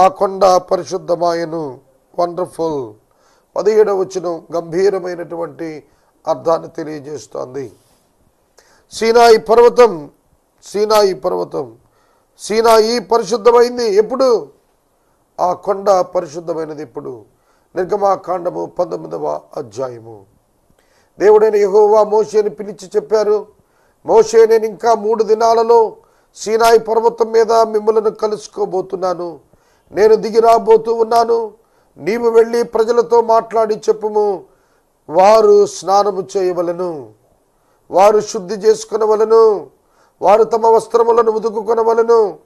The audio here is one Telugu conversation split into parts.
ఆ కొండ పరిశుద్ధమాయను వండర్ఫుల్ పదిహేడవ వచ్చిన గంభీరమైనటువంటి అర్థాన్ని తెలియజేస్తోంది. సీనాయి పర్వతం సీనాయి పర్వతం సీనాయి పరిశుద్ధమైంది ఎప్పుడు? ఆ కొండ పరిశుద్ధమైనది ఇప్పుడు నిర్గమాకాండము పంతొమ్మిదవ అధ్యాయము. దేవుడైన యహోవా మోషేని పిలిచి చెప్పారు మోషే నేను ఇంకా మూడు దినాలలో సీనాయి పర్వతం మీద మిమ్మలను కలుసుకోబోతున్నాను. నేను దిగి రాబోతూ ఉన్నాను. నీవు వెళ్ళి ప్రజలతో మాట్లాడి చెప్పుము. వారు స్నానము చేయవలను. వారు శుద్ధి చేసుకునవలను. వారు తమ వస్త్రములను ఉతుకుకొనవలను.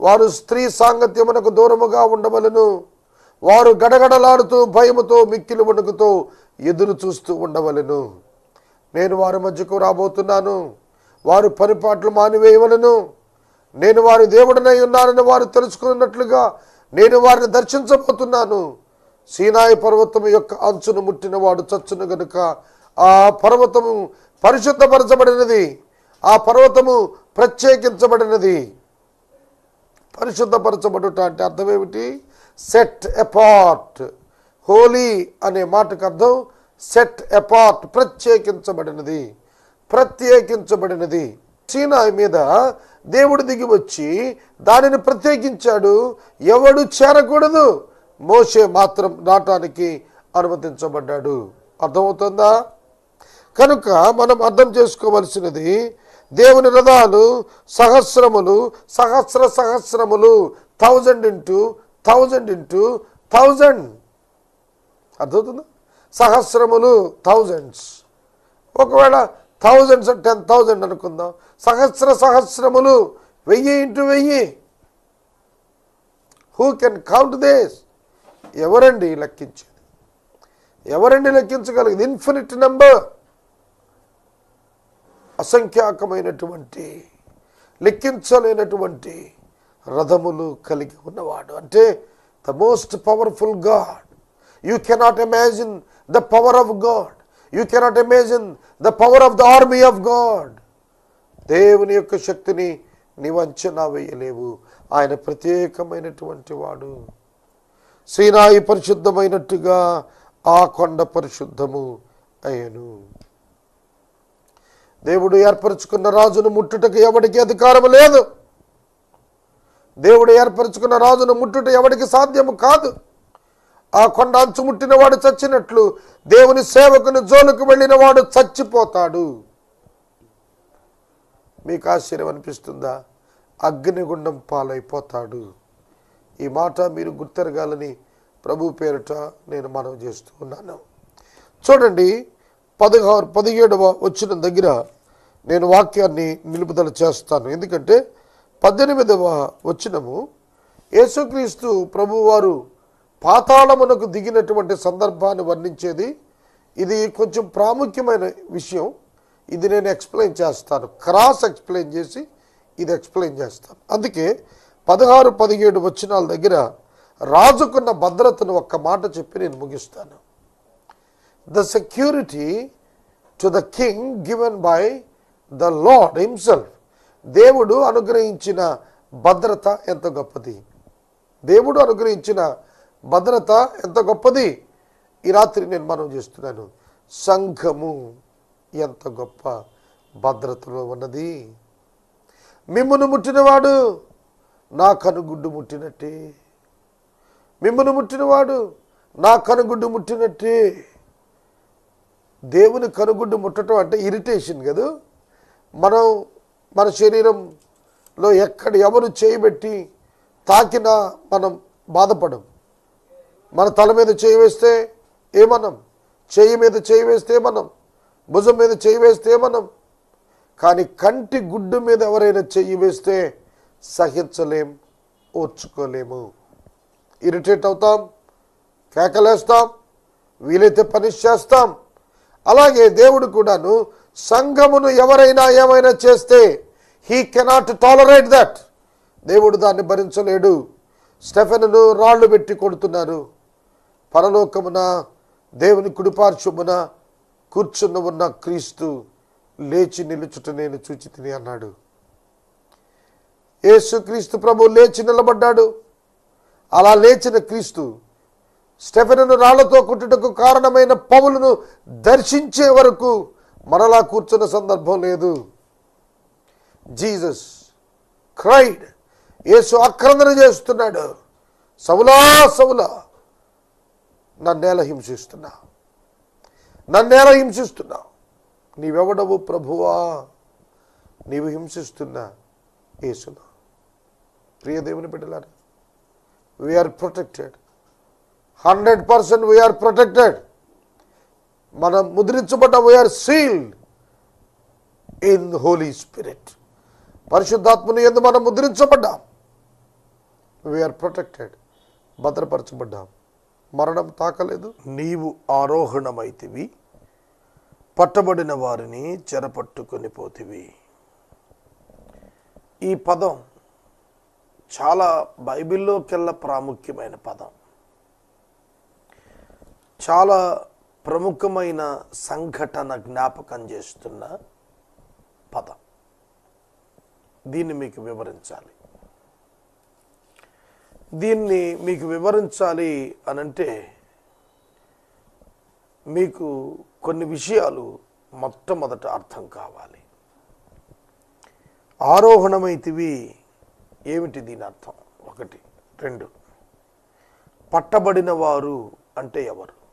వారు స్త్రీ సాంగత్యమునకు దూరముగా ఉండవలను. వారు గడగడలాడుతూ భయముతో మిక్కిలి వణుకుతో ఎదురు చూస్తూ ఉండవలను. నేను వారి మధ్యకు రాబోతున్నాను. వారు పనిపాట్లు మానివేయవలను. నేను వారి దేవుడనై ఉన్నానని వారు తెలుసుకున్నట్లుగా నేను వారిని దర్శించబోతున్నాను. సీనాయి పర్వతం యొక్క అంచును ముట్టిన వాడు చచ్చును గనుక ఆ పర్వతము పరిశుద్ధపరచబడినది. ఆ పర్వతము ప్రత్యేకించబడినది. పరిశుద్ధపరచబడుట అంటే అర్థం ఏమిటి? సెట్ అపార్ట్ హోలీ అనే మాటకు అర్థం సెట్ అపార్ట్ ప్రత్యేకించబడినది. ప్రత్యేకించబడినది. సీనాయి మీద దేవుడు దిగి వచ్చి దానిని ప్రత్యేకించాడు. ఎవడు చేరకూడదు. మోషే మాత్రం నాటానికి అనుమతించబడ్డాడు. అర్థమవుతుందా? కనుక మనం అర్థం చేసుకోవలసినది దేవుని రథాలు సహస్రములు సహస్ర సహస్రములు thousand into thousand into thousand. అర్థమవుతుందా? సహస్రములు థౌజండ్స్. ఒకవేళ థౌజండ్స్ టెన్ థౌజండ్ అనుకుందాం. సహస్ర సహస్రములు. వెయ్యి ఇంటూ వెయ్యి. హూ కెన్ కౌంట్ దేస్ ఎవరండి లెక్కించేది? ఎవరండి లెక్కించగలిగింది? ఇన్ఫినిట్ నెంబర్ అసంఖ్యాకమైనటువంటి లెక్కించలేనటువంటి రథములు కలిగి ఉన్నవాడు. అంటే the most powerful God you cannot imagine the power of God you cannot imagine the power of the army of God దేవుని యొక్క శక్తిని నీవు అంచనా వేయలేవు. ఆయన ప్రత్యేకమైనటువంటి వాడు. సీనాయి పరిశుద్ధమైనట్టుగా ఆ కొండ పరిశుద్ధము అయ్యను. దేవుడు ఏర్పరచుకున్న రాజును ముట్టుటకు ఎవడికి అధికారం లేదు. దేవుడు ఏర్పరచుకున్న రాజును ముట్టుట ఎవడికి సాధ్యము కాదు. ఆ కొండ అంచుముట్టిన వాడు చచ్చినట్లు దేవుని సేవకుని జోలుకు వెళ్ళిన వాడు చచ్చిపోతాడు. మీకు ఆశ్చర్యం అనిపిస్తుందా? అగ్నిగుండం పాలైపోతాడు. ఈ మాట మీరు గుర్తెరగాలని ప్రభు పేరిట నేను మనవి చేస్తూ ఉన్నాను. చూడండి పదహారు పదిహేడవ వచ్చిన దగ్గర నేను వాక్యాన్ని నిలుపుదల చేస్తాను. ఎందుకంటే పద్దెనిమిదవ వచ్చినము యేసుక్రీస్తు ప్రభువారు పాతాళమునకు దిగినటువంటి సందర్భాన్ని వర్ణించేది. ఇది కొంచెం ప్రాముఖ్యమైన విషయం. ఇది నేను ఎక్స్ప్లెయిన్ చేస్తాను. క్రాస్ ఎక్స్ప్లెయిన్ చేసి ఇది ఎక్స్ప్లెయిన్ చేస్తాను. అందుకే పదహారు పదిహేడు వచ్చినాల దగ్గర రాజుకున్న భద్రతను ఒక్క మాట చెప్పి నేను ముగిస్తాను. The security to the king given by the lord himself దేవుడు అనుగ్రహించిన భద్రత ఎంత గొప్పది. దేవుడు అనుగ్రహించిన భద్రత ఎంత గొప్పది? ఈ రాత్రి నేను మనం చేస్తున్నాను. సంఘము ఎంత గొప్ప భద్రతలో ఉన్నది? మిమ్మును ముట్టినవాడు నా కనుగుడ్డు ముట్టినట్టే. మిమ్మును ముట్టినవాడు నా కనుగుడ్డు ముట్టినట్టే. దేవుని కనుగుడ్డు ముట్టడం అంటే ఇరిటేషన్ కదా? మనం మన శరీరంలో ఎక్కడ ఎవరు చేయబెట్టి తాకినా మనం బాధపడం మన తల మీద చేయి వేస్తే ఏమనం చెయ్యి మీద చేయి వేస్తే మనం? భుజం మీద చేయి వేస్తే మనం? కానీ కంటి గుడ్డు మీద ఎవరైనా చెయ్యి వేస్తే సహించలేం ఓర్చుకోలేము. ఇరిటేట్ అవుతాం కేకలేస్తాం వీలైతే పనిష్ చేస్తాం. అలాగే దేవుడు కూడాను సంఘమును ఎవరైనా ఏమైనా చేస్తే హీ కెనాట్ టాలరేట్ దట్. దేవుడు దాన్ని భరించలేడు. స్టెఫెన్ను రాళ్ళు పెట్టి కొడుతున్నారు. పరలోకమున దేవుని కుడిపార్శ్వమున కూర్చున్న ఉన్న క్రీస్తు లేచి నిలుచుట నేను చూచి తిని అన్నాడు యేసుక్రీస్తు ప్రభు లేచి నిలబడ్డాడు. అలా లేచిన క్రీస్తు స్టెఫెనును రాళ్ళతో కుట్టుటకు కారణమైన పౌలను దర్శించే వరకు మరలా కూర్చున్న సందర్భం లేదు. జీసస్ క్రైడ్ యేసు ఆక్రందన చేస్తున్నాడు. సవులా సవులా నన్నేల హింసిస్తున్నా నేల హింసిస్తున్నా నీవెవడవు ప్రభువా? నీవు హింసిస్తున్నా ఏసునా ప్రియ దేవుని బిడ్డలారా we are protected hundred percent we are protected మనం ముద్రించబడ్డ we are sealed in holy spirit పరిశుద్ధాత్మని ఎందు మనం ముద్రించబడ్డాం. We are protected భద్రపరచబడ్డాం. మరణం తాకలేదు. నీవు ఆరోహణమైతివి. పట్టబడిన వారిని చెరపట్టుకొని పోతివి. ఈ పదం చాలా బైబిల్లోకెల్లా ప్రాముఖ్యమైన పదం. చాలా ప్రముఖమైన సంఘటన జ్ఞాపకం చేస్తున్న పదం. దీన్ని మీకు వివరించాలి. దీన్ని మీకు వివరించాలి అనంటే మీకు కొన్ని విషయాలు మొట్టమొదట అర్థం కావాలి. ఆరోహణమైతివి ఏమిటి దీని అర్థం? ఒకటి. రెండు. పట్టబడిన వారు అంటే ఎవరు?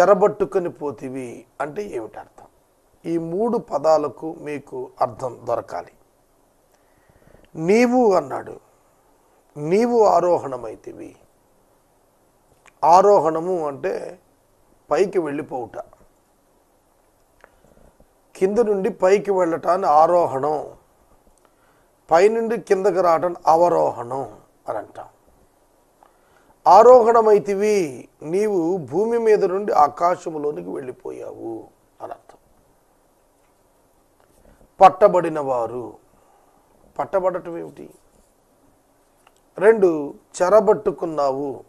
చెరబట్టుకొని పోతివి అంటే ఏమిటి అర్థం? ఈ మూడు పదాలకు మీకు అర్థం దొరకాలి. నీవు అన్నాడు నీవు ఆరోహణమైతివి. ఆరోహణము అంటే పైకి వెళ్ళిపోవుట. కింద నుండి పైకి వెళ్ళటాన్ని ఆరోహణం. పైనుండి కిందకి రావటం అవరోహణం అని అంటాం. ఆరోహణమైతివి నీవు భూమి మీద నుండి ఆకాశములోనికి వెళ్ళిపోయావు అని అర్థం. పట్టబడిన వారు పట్టబడటం ఏమిటి? రెండు చెరబట్టుకున్నావు.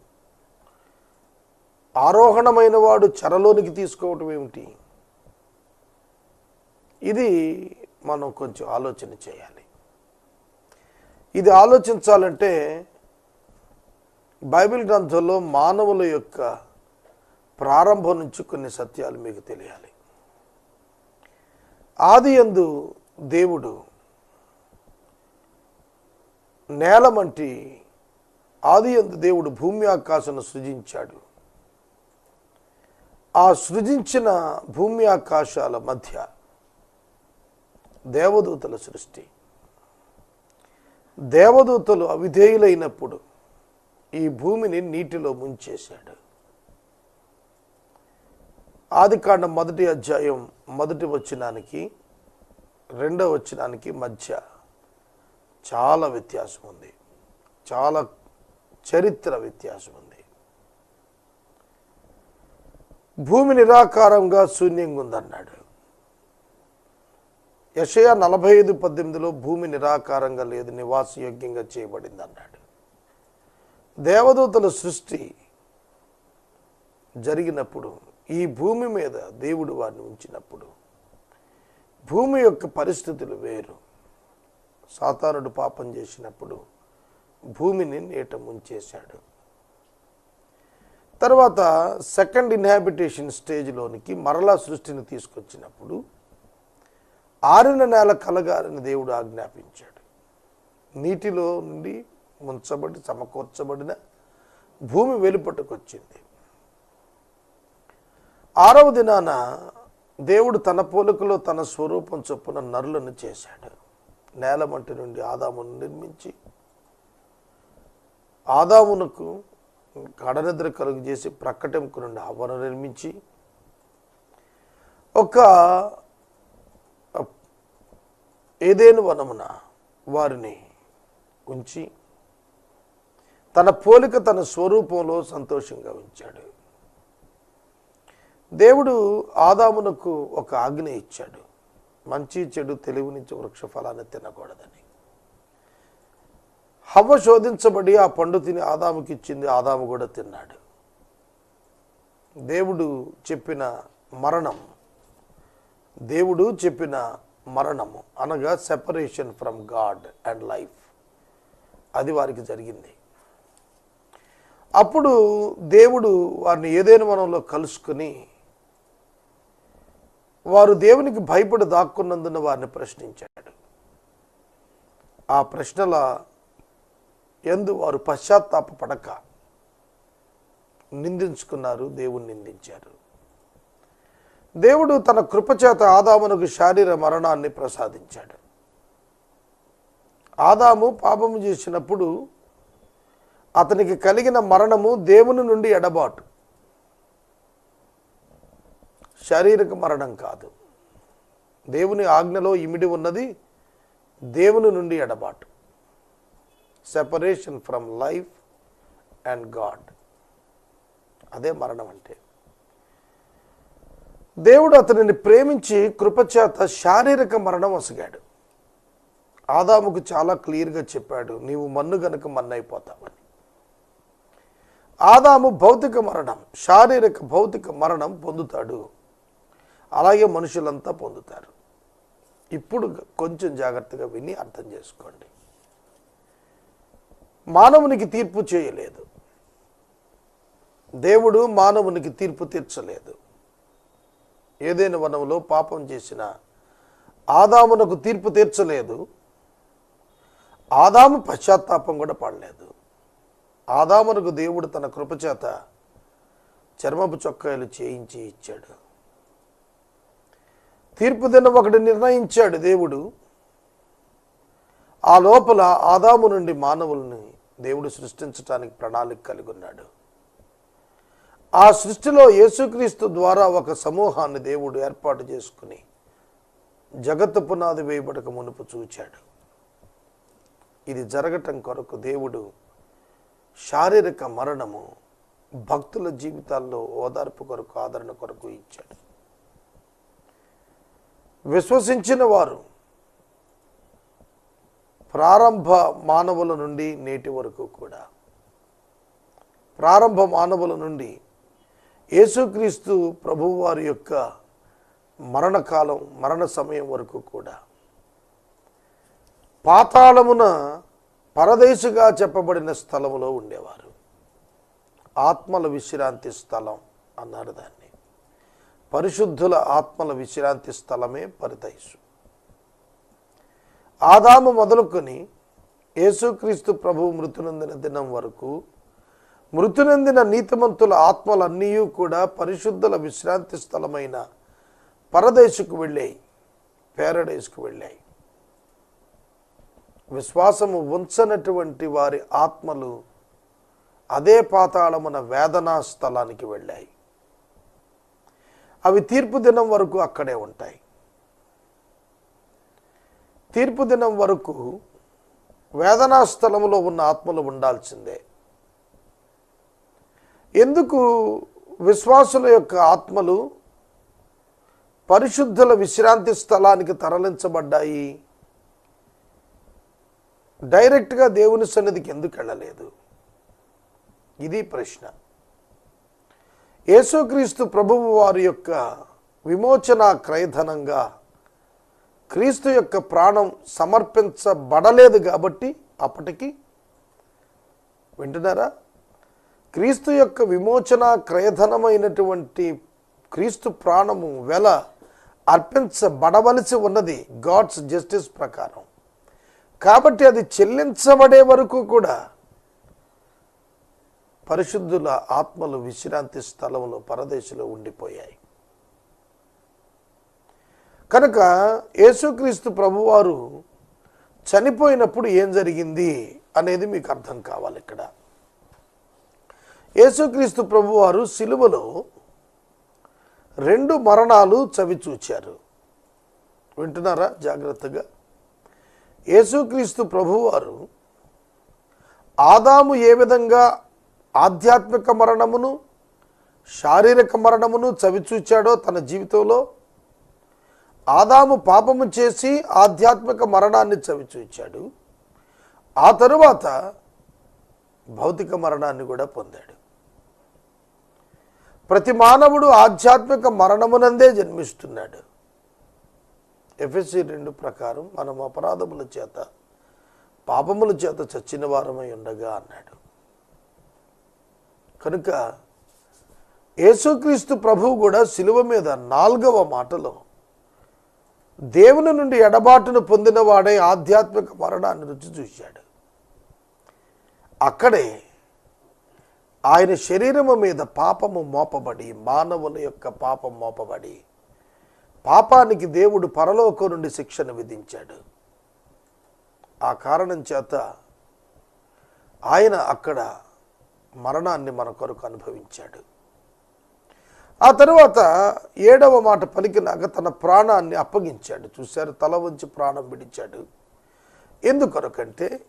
ఆరోహణమైన వాడు చెరలోనికి తీసుకోవటం ఏమిటి? ఇది మనం కొంచెం ఆలోచన చేయాలి. ఇది ఆలోచించాలంటే బైబిల్ గ్రంథంలో మానవుల యొక్క ప్రారంభం నుంచి కొన్ని సత్యాలు మీకు తెలియాలి. ఆది ఎందు దేవుడు నేలమంటి ఆది యందు దేవుడు భూమి ఆకాశను సృజించాడు. ఆ సృజించిన భూమి ఆకాశాల మధ్య దేవదూతల సృష్టి. దేవదూతలు అవిధేయులైనప్పుడు ఈ భూమిని నీటిలో ముంచేశాడు. ఆదికాండం మొదటి అధ్యాయం మొదటి వచనానికి రెండవ వచనానికి మధ్య చాలా వ్యత్యాసం ఉంది. చాలా చరిత్ర వ్యత్యాసం ఉంది. భూమి నిరాకారంగా శూన్యంగా ఉందన్నాడు యషయ నలభై ఐదు పద్దెనిమిదిలో భూమి నిరాకారంగా లేదు నివాసయోగ్యంగా చేయబడింది అన్నాడు దేవదూతల సృష్టి జరిగినప్పుడు ఈ భూమి మీద దేవుడు వారిని ఉంచినప్పుడు భూమి యొక్క పరిస్థితులు వేరు. సాతానుడు పాపం చేసినప్పుడు భూమిని నీట ముంచేశాడు. తర్వాత సెకండ్ ఇన్హాబిటేషన్ స్టేజ్లోనికి మరలా సృష్టిని తీసుకొచ్చినప్పుడు ఆరిన నేల కలగాలని దేవుడు ఆజ్ఞాపించాడు. నీటిలో నుండి ముంచబడి సమకూర్చబడిన భూమి వెలుపటకొచ్చింది. ఆరవ దినాన దేవుడు తన పోలికలో తన స్వరూపం చొప్పున నరులను చేశాడు. నేలమంటి నుండి ఆదామును నిర్మించి ఆదామునకు కడనిద్ర కలుగు చేసి ప్రక్కటెంకు నుండి హవ్వను నిర్మించి ఒక ఏదేను వనమున వారిని ఉంచి తన పోలిక తన స్వరూపంలో సంతోషంగా ఉంచాడు. దేవుడు ఆదామునకు ఒక ఆజ్ఞ ఇచ్చాడు. మంచి చెడు తెలివినిచ్చే వృక్ష ఫలాన్ని తినకూడదని. హవ్వ శోధించబడి ఆ పండు తిని ఆదాముకి ఇచ్చింది ఆదాము కూడా తిన్నాడు. దేవుడు చెప్పిన మరణం దేవుడు చెప్పిన మరణము అనగా separation from God and life అది వారికి జరిగింది. అప్పుడు దేవుడు వారిని ఏదైనా వనంలో కలుసుకుని వారు దేవునికి భయపడి దాక్కున్నందున వారిని ప్రశ్నించాడు. ఆ ప్రశ్నల ఎందు వారు పశ్చాత్తాప పడక నిందించుకున్నారు దేవుణ్ణి నిందించారు. దేవుడు తన కృపచేత ఆదామునకు శారీర మరణాన్ని ప్రసాదించాడు. ఆదాము పాపము చేసినప్పుడు అతనికి కలిగిన మరణము దేవుని నుండి ఎడబాటు. శారీరక మరణం కాదు. దేవుని ఆజ్ఞలో ఇమిడి ఉన్నది దేవుని నుండి ఎడబాటు. Separation from life and God అదే మరణం అంటే. దేవుడు అతనిని ప్రేమించి కృపచేత శారీరక మరణం వసగాడు ఆదాముకు చాలా క్లియర్గా చెప్పాడు నీవు మన్ను గనుక మన్నైపోతావని. ఆదాము భౌతిక మరణం శారీరక భౌతిక మరణం పొందుతాడు. అలాగే మనుషులంతా పొందుతారు. ఇప్పుడు కొంచెం జాగ్రత్తగా విని అర్థం చేసుకోండి. మానవునికి తీర్పు చేయలేదు. దేవుడు మానవునికి తీర్పు తీర్చలేదు. ఏదైనా వనంలో పాపం చేసిన ఆదామునకు తీర్పు తీర్చలేదు. ఆదాము పశ్చాత్తాపం కూడా పడలేదు. ఆదామునకు దేవుడు తన కృపచేత చర్మపు చొక్కాయలు చేయించి ఇచ్చాడు. తీర్పు దినం ఒకటి నిర్ణయించాడు దేవుడు. ఆ లోపల ఆదాము నుండి మానవుల్ని దేవుడు సృష్టించడానికి ప్రణాళిక కలిగి ఉన్నాడు. ఆ సృష్టిలో యేసుక్రీస్తు ద్వారా ఒక సమూహాన్ని దేవుడు ఏర్పాటు చేసుకుని జగత్తు పునాది వేయబడక మునుపు చూచాడు. ఇది జరగటం కొరకు దేవుడు శారీరక మరణము భక్తుల జీవితాల్లో ఓదార్పు కొరకు ఆదరణ కొరకు ఇచ్చాడు. విశ్వసించిన వారు ప్రారంభ మానవుల నుండి నేటి వరకు కూడా. ప్రారంభ మానవుల నుండి యేసుక్రీస్తు ప్రభువారి యొక్క మరణకాలం మరణ సమయం వరకు కూడా. పాతాళమున పరదేశుగా చెప్పబడిన స్థలములో ఉండేవారు. ఆత్మల విశ్రాంతి స్థలం అన్నారు దాన్ని. పరిశుద్ధుల ఆత్మల విశ్రాంతి స్థలమే పరదైసు ఆదాము మొదలుకొని యేసుక్రీస్తు ప్రభు మృతునందిన దినం వరకు మృతునందిన నీతిమంతుల ఆత్మలన్నీ కూడా పరిశుద్ధుల విశ్రాంతి స్థలమైన పరదేశుకు వెళ్ళాయి పేరడైస్కు వెళ్ళాయి. విశ్వాసము ఉంచనటువంటి వారి ఆత్మలు అదే పాతాళమున వేదనా స్థలానికి వెళ్ళాయి. అవి తీర్పు దినం వరకు అక్కడే ఉంటాయి. తీర్పు దినం వరకు వేదనా స్థలంలో ఉన్న ఆత్మలు ఉండాల్సిందే. ఎందుకు విశ్వాసుల యొక్క ఆత్మలు పరిశుద్ధుల విశ్రాంతి స్థలానికి తరలించబడ్డాయి? డైరెక్ట్గా దేవుని సన్నిధికి ఎందుకు వెళ్ళలేదు? ఇది ప్రశ్న. యేసుక్రీస్తు ప్రభువు వారి యొక్క విమోచన క్రయధనంగా క్రీస్తు యొక్క ప్రాణం సమర్పించబడలేదు కాబట్టి అప్పటికి వింటున్నారా? క్రీస్తు యొక్క విమోచన క్రయధనమైనటువంటి క్రీస్తు ప్రాణము వెల అర్పించబడవలసి ఉన్నది గాడ్స్ జస్టిస్ ప్రకారం. కాబట్టి అది చెల్లించబడే వరకు కూడా పరిశుద్ధుల ఆత్మలు విశ్రాంతి స్థలంలో పరదేశంలో ఉండిపోయాయి. కనుక యేసుక్రీస్తు ప్రభువారు చనిపోయినప్పుడు ఏం జరిగింది అనేది మీకు అర్థం కావాలి ఇక్కడ. యేసుక్రీస్తు ప్రభువారు సిలువలో రెండు మరణాలు చవిచూచారు. వింటున్నారా జాగ్రత్తగా? యేసుక్రీస్తు ప్రభువారు ఆదాము ఏ విధంగా ఆధ్యాత్మిక మరణమును శారీరక మరణమును చవిచూచాడో తన జీవితంలో. ఆదాము పాపము చేసి ఆధ్యాత్మిక మరణాన్ని చవిచూచాడు. ఆ తరువాత భౌతిక మరణాన్ని కూడా పొందాడు. ప్రతి మానవుడు ఆధ్యాత్మిక మరణమునందే జన్మిస్తున్నాడు. ఎఫ్ఎస్సి రెండు ప్రకారం మనం అపరాధముల చేత పాపముల చేత చచ్చిన వారమై ఉండగా అన్నాడు. కనుక యేసుక్రీస్తు ప్రభువు కూడా శిలువ మీద నాలుగవ మాటలో దేవుని నుండి ఎడబాటును పొందినవాడే ఆధ్యాత్మిక మరణాన్ని రుచి చూశాడు. అక్కడే ఆయన శరీరము మీద పాపము మోపబడి మానవుల యొక్క పాపం మోపబడి పాపానికి దేవుడు పరలోకం నుండి శిక్షను విధించాడు. ఆ కారణం చేత ఆయన అక్కడ మరణాన్ని మన కొరకు అనుభవించాడు. ఆ తరువాత ఏడవ మాట పలికినాక తన ప్రాణాన్ని అప్పగించాడు. చూశారు? తల వంచి ప్రాణం విడిచాడు. ఎందుకొరకంటే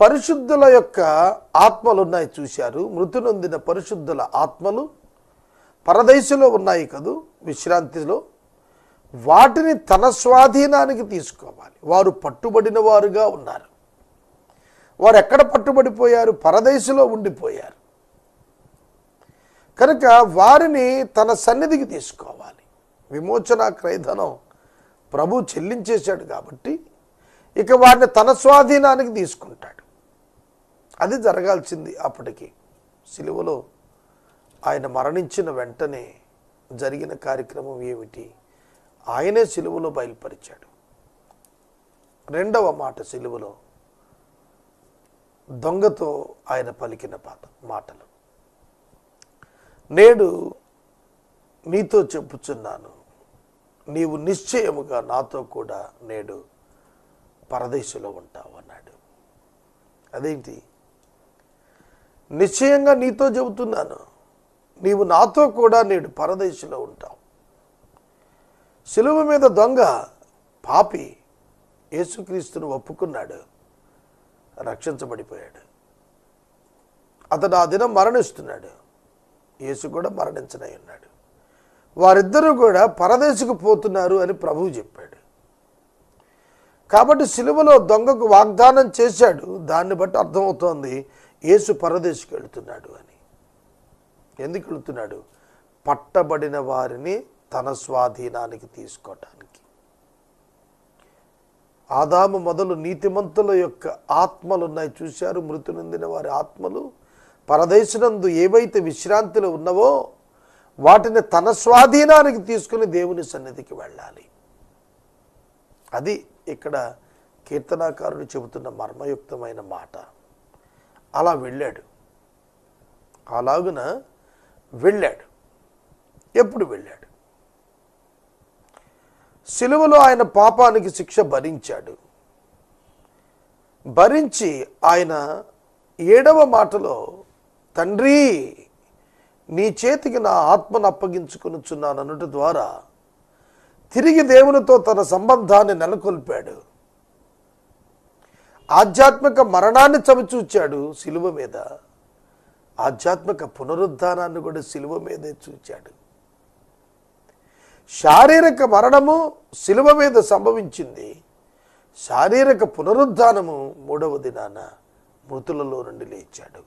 పరిశుద్ధుల యొక్క ఆత్మలు ఉన్నాయి చూశారు. మృతి నొందిన పరిశుద్ధుల ఆత్మలు పరదేశంలో ఉన్నాయి కదూ? విశ్రాంతిలో. వాటిని తన స్వాధీనానికి తీసుకోవాలి. వారు పట్టుబడిన వారుగా ఉన్నారు. వారు ఎక్కడ పట్టుబడిపోయారు? పరదేశంలో ఉండిపోయారు. కనుక వారిని తన సన్నిధికి తీసుకోవాలి. విమోచన క్రైధనం ప్రభు చెల్లించేశాడు కాబట్టి ఇక వారిని తన స్వాధీనానికి తీసుకుంటాడు. అది జరగాల్సింది అప్పటికి. సిలువలో ఆయన మరణించిన వెంటనే జరిగిన కార్యక్రమం ఏమిటి? ఆయనే సిలువలో బయలుపరిచాడు. రెండవ మాట సిలువలో దొంగతో ఆయన పలికిన పాత మాటలు. నేడు నీతో చెప్పుచున్నాను. నీవు నిశ్చయముగా నాతో కూడా నేడు పరదేశంలో ఉంటావు అన్నాడు. అదేంటి? నిశ్చయంగా నీతో చెబుతున్నాను. నీవు నాతో కూడా నేడు పరదేశంలో ఉంటావు. సిలువ మీద దొంగ పాపి యేసుక్రీస్తును ఒప్పుకున్నాడు. రక్షించబడిపోయాడు. అతడు ఆ దినం మరణిస్తున్నాడు. యేసు కూడా మరణించనై ఉన్నాడు. వారిద్దరూ కూడా పరదేశకు పోతున్నారు అని ప్రభువు చెప్పాడు. కాబట్టి సిలువలో దొంగకు వాగ్దానం చేశాడు. దాన్ని బట్టి అర్థమవుతోంది యేసు పరదేశకు వెళుతున్నాడు అని. ఎందుకు వెళుతున్నాడు? పట్టబడిన వారిని తన స్వాధీనానికి తీసుకోవటానికి ఆదాము మొదలు నీతిమంతుల యొక్క ఆత్మలు ఉన్నాయి చూశారు మృతి నొందిన వారి ఆత్మలు. పరదేశనందు ఏవైతే విశ్రాంతిలో ఉన్నవో వాటిని తన స్వాధీనానికి తీసుకుని దేవుని సన్నిధికి వెళ్ళాలి. అది ఇక్కడ కీర్తనాకారుడు చెబుతున్న మర్మయుక్తమైన మాట. అలా వెళ్ళాడు. అలాగున వెళ్ళాడు. ఎప్పుడు వెళ్ళాడు? సిలువలో ఆయన పాపానికి శిక్ష భరించాడు. భరించి ఆయన ఏడవ మాటలో తండ్రి నీ చేతికి నా ఆత్మను అప్పగించుకునిచున్నాను అన్నట ద్వారా తిరిగి దేవునితో తన సంబంధాన్ని నెలకొల్పాడు. ఆధ్యాత్మిక మరణాన్ని చవిచూచాడు సిలువ మీద. ఆధ్యాత్మిక పునరుద్ధానాన్ని కూడా సిలువ మీదే చూచాడు. శారీరక మరణము శిలువ మీద సంభవించింది. శారీరక పునరుద్ధానము మూడవ దినాన మృతులలో నుండి లేచాడు.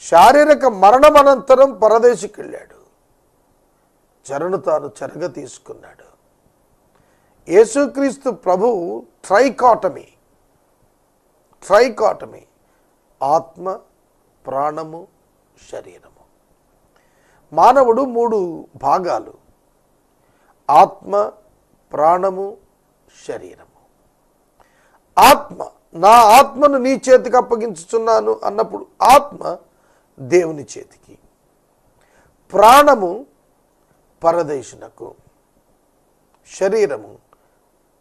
శారీరక మరణం అనంతరం పరదేశికెళ్ళాడు. చెరను తాను చెరగ తీసుకున్నాడు. యేసుక్రీస్తు ప్రభు ట్రైకాటమీ ట్రైకాటమీ ఆత్మ ప్రాణము శరీరము. మానవుడు మూడు భాగాలు. ఆత్మ ప్రాణము శరీరము. ఆత్మ నా ఆత్మను నీ చేతికి అప్పగించుచున్నాను అన్నప్పుడు ఆత్మ దేవుని చేతికి. ప్రాణము పరదేశునకు. శరీరము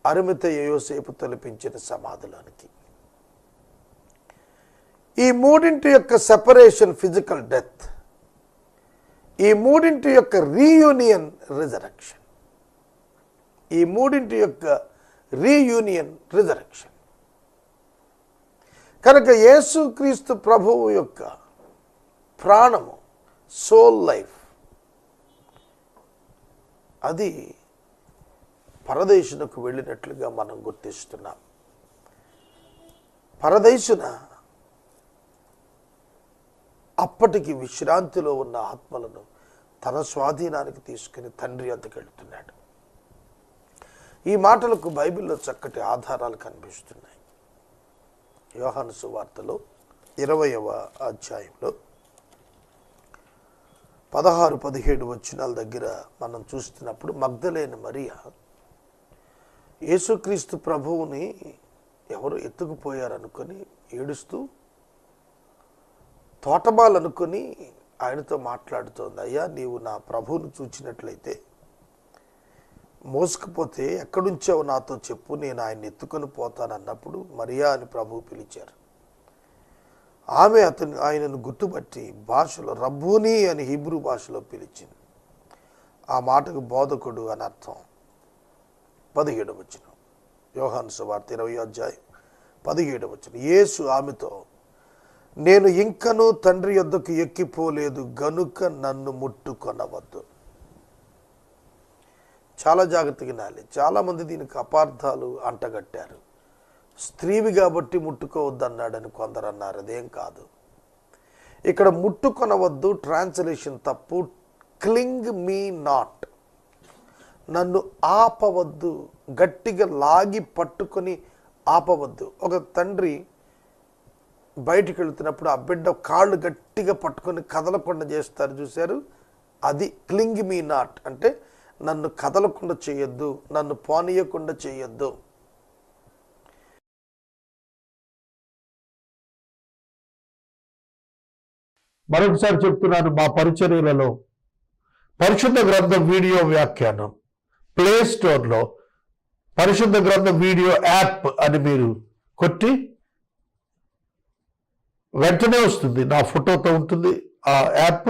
అరిమిత యోసేపు తలపించిన సమాధిలోనికి. ఈ మూడింటి యొక్క సెపరేషన్ ఫిజికల్ డెత్ ఈ మూడింటి యొక్క రీయూనియన్ రిజరక్షన్ ఈ మూడింటి యొక్క రీయూనియన్ రిజరక్షన్ కనుక యేసుక్రీస్తు ప్రభువు యొక్క ప్రాణము సోల్ లైఫ్ అది పరదేశునకు వెళ్ళినట్లుగా మనం గుర్తిస్తున్నాం. పరదేశున అప్పటికి విశ్రాంతిలో ఉన్న ఆత్మలను తన స్వాధీనానికి తీసుకుని తండ్రి అంతకెళ్తున్నాడు. ఈ మాటలకు బైబిల్లో చక్కటి ఆధారాలు కనిపిస్తున్నాయి. యోహాను సువార్తలో ఇరవయవ అధ్యాయంలో పదహారు పదిహేడు వచ్చినాల దగ్గర మనం చూస్తున్నప్పుడు మగ్ధలేని మరియా యేసుక్రీస్తు ప్రభువుని ఎవరు ఎత్తుకుపోయారనుకొని ఏడుస్తూ తోటమాలనుకొని ఆయనతో మాట్లాడుతోంది అయ్యా నీవు నా ప్రభువును చూచినట్లయితే మోసుకుపోతే ఎక్కడుంచావు నాతో చెప్పు నేను ఆయన ఎత్తుకొని పోతానన్నప్పుడు మరియా అని ప్రభువు పిలిచారు. ఆమె అతను ఆయనను గుర్తుపట్టి భాషలో రబ్బూని అని హిబ్రూ భాషలో పిలిచింది. ఆ మాటకు బోధకుడు అని అర్థం. పదిహేడు వచ్చిన యోహాను సువార్త ఇరవై అధ్యాయం పదిహేడు వచ్చిన యేసు ఆమెతో నేను ఇంకనూ తండ్రి యొద్దకు ఎక్కిపోలేదు గనుక నన్ను ముట్టుకొనవద్దు. చాలా జాగ్రత్తగా వినాలి చాలామంది దీనికి అపార్థాలు అంటగట్టారు. స్త్రీవి కాబట్టి ముట్టుకోవద్దు అన్నాడని కొందరు అన్నారు. అదేం కాదు. ఇక్కడ ముట్టుకొనవద్దు ట్రాన్స్లేషన్ తప్పు. Cling me not. నన్ను ఆపవద్దు. గట్టిగా లాగి పట్టుకొని ఆపవద్దు. ఒక తండ్రి బయటికి వెళుతున్నప్పుడు ఆ బిడ్డ కాళ్ళు గట్టిగా పట్టుకొని కదలకుండా చేస్తారు. చూశారు? అది క్లింగ్ మీ నాట్. అంటే నన్ను కదలకుండా చేయొద్దు నన్ను పోనీయకుండా చేయొద్దు. మరొకసారి చెప్తున్నాను మా పరిచర్యలలో పరిశుద్ధ గ్రంథం వీడియో వ్యాఖ్యానం. ప్లే స్టోర్లో పరిశుద్ధ గ్రంథం వీడియో యాప్ అని మీరు కొట్టి వెంటనే వస్తుంది. నా ఫోటోతో ఉంటుంది ఆ యాప్.